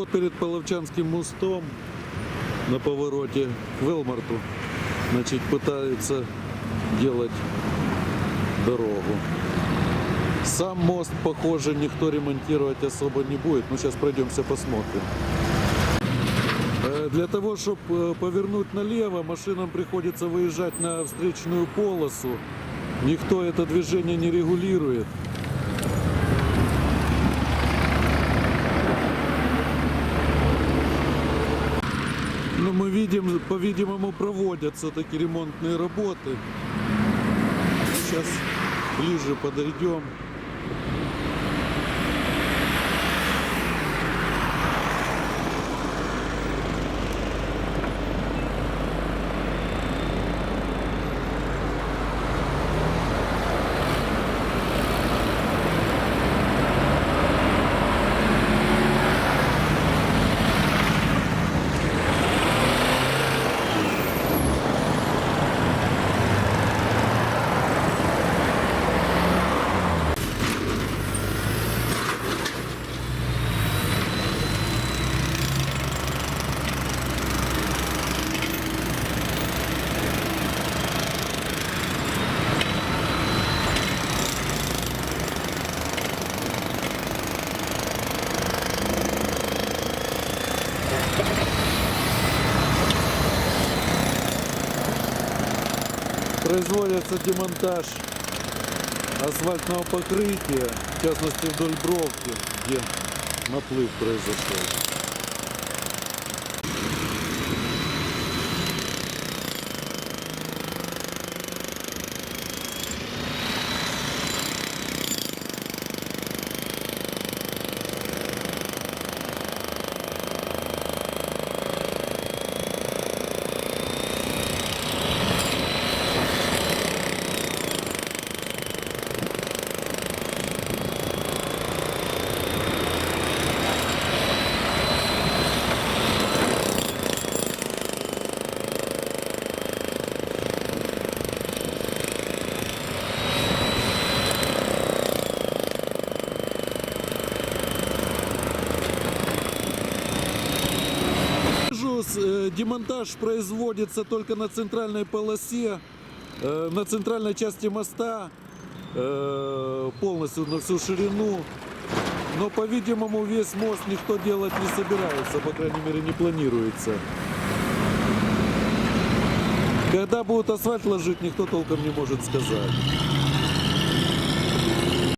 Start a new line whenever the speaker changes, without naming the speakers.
Вот перед Половчанским мостом на повороте к Велмарту значит, пытаются делать дорогу. Сам мост, похоже, никто ремонтировать особо не будет. Ну, сейчас пройдемся посмотрим. Э, Для того, чтобы повернуть налево, машинам приходится выезжать на встречную полосу. Никто это движение не регулирует. Ну, мы видим, по-видимому, проводятся такие ремонтные работы. Сейчас ближе подойдем. Производится демонтаж асфальтного покрытия, в частности вдоль Бровки, где наплыв произошел. Демонтаж производится только на центральной полосе, э, на центральной части моста, э, полностью на всю ширину. Но, по-видимому, весь мост никто делать не собирается, по крайней мере, не планируется. Когда будут асфальт ложить, никто толком не может сказать.